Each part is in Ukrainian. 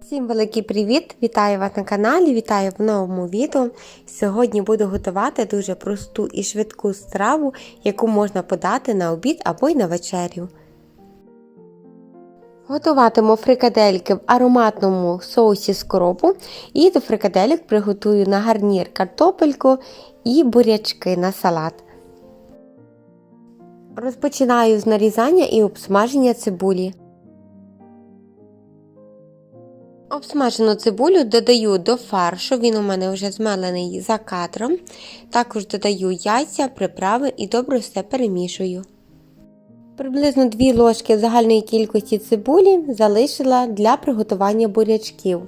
Всім великий привіт! Вітаю вас на каналі, вітаю в новому відео. Сьогодні буду готувати дуже просту і швидку страву, яку можна подати на обід або й на вечерю. Готуватиму фрикадельки в ароматному соусі з коропу і до фрикаделек приготую на гарнір картопельку і бурячки на салат. Розпочинаю з нарізання і обсмаження цибулі. Обсмажену цибулю додаю до фаршу, він у мене вже змелений за кадром. Також додаю яйця, приправи і добре все перемішую. Приблизно 2 ложки загальної кількості цибулі залишила для приготування бурячків.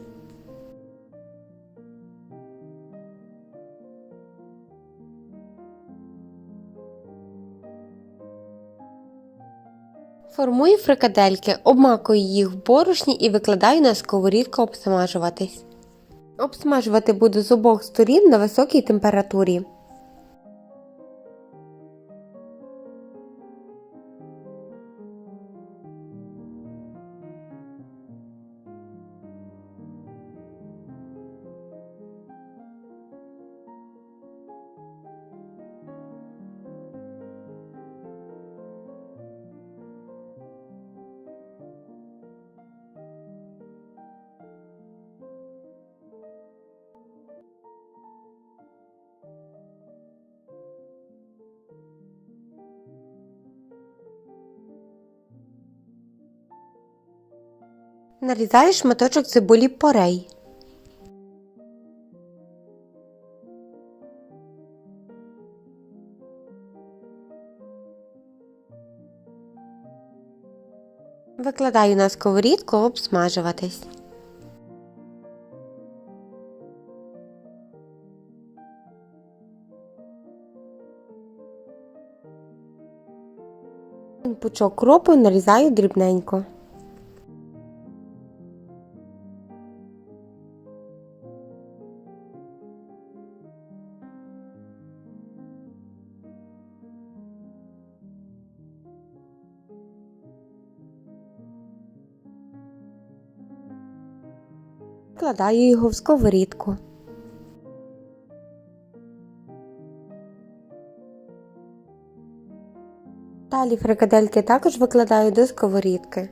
Формую фрикадельки, обмакую їх в борошні і викладаю на сковорідку обсмажуватись. Обсмажувати буду з обох сторін на високій температурі. Нарізаю шматочок цибулі порей. Викладаю на сковорідку обсмажуватись. Пучок кропу нарізаю дрібненько. Вкладаю його в сковорідку. Далі фрикадельки також викладаю до сковорідки.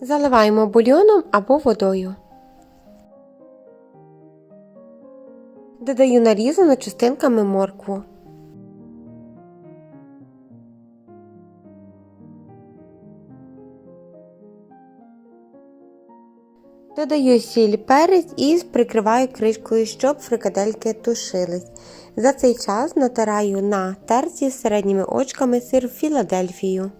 Заливаємо бульйоном або водою. Додаю нарізану частинками моркву. Додаю сіль перець і прикриваю кришкою, щоб фрикадельки тушились. За цей час натираю на терці з середніми очками сир Філадельфію.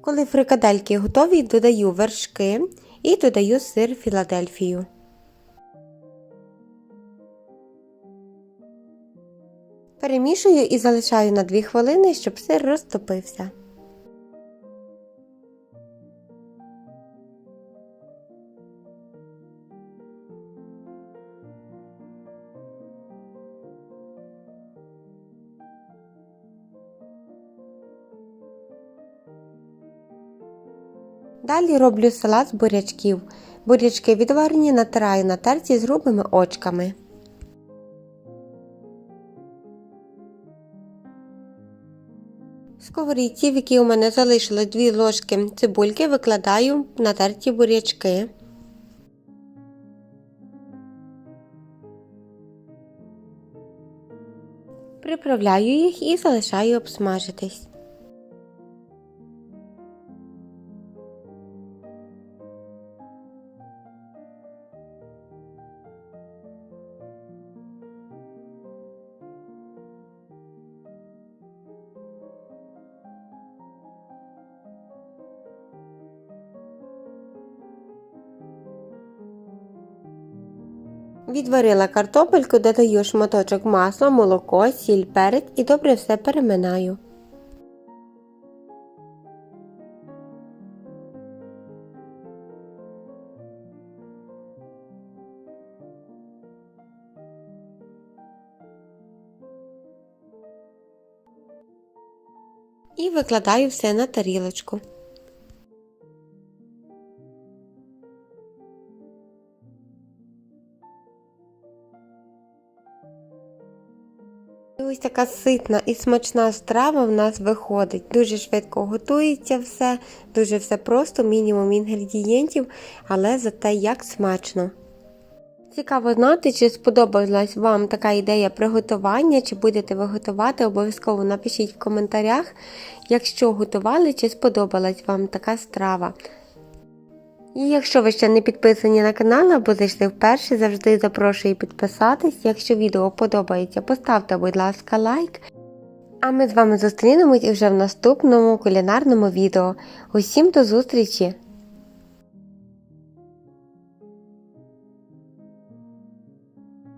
Коли фрикадельки готові, додаю вершки і додаю сир Філадельфію. Перемішую і залишаю на 2 хвилини, щоб сир розтопився. Далі роблю салат з бурячків. Бурячки відварені натираю на терці з грубими очками. Сковорідці, в якій у мене залишилось 2 ложки цибульки, викладаю натерті бурячки. Приправляю їх і залишаю обсмажитись. Відварила картопельку, додаю шматочок масла, молоко, сіль, перець і добре все переминаю. І викладаю все на тарілочку. Ось така ситна і смачна страва в нас виходить. Дуже швидко готується все, дуже все просто, мінімум інгредієнтів, але зате як смачно. Цікаво знати, чи сподобалась вам така ідея приготування, чи будете ви готувати, обов'язково напишіть в коментарях, якщо готували, чи сподобалась вам така страва. І якщо ви ще не підписані на канал або зайшли вперше, завжди запрошую підписатись. Якщо відео подобається, поставте, будь ласка, лайк. А ми з вами зустрінемось вже в наступному кулінарному відео. Усім до зустрічі!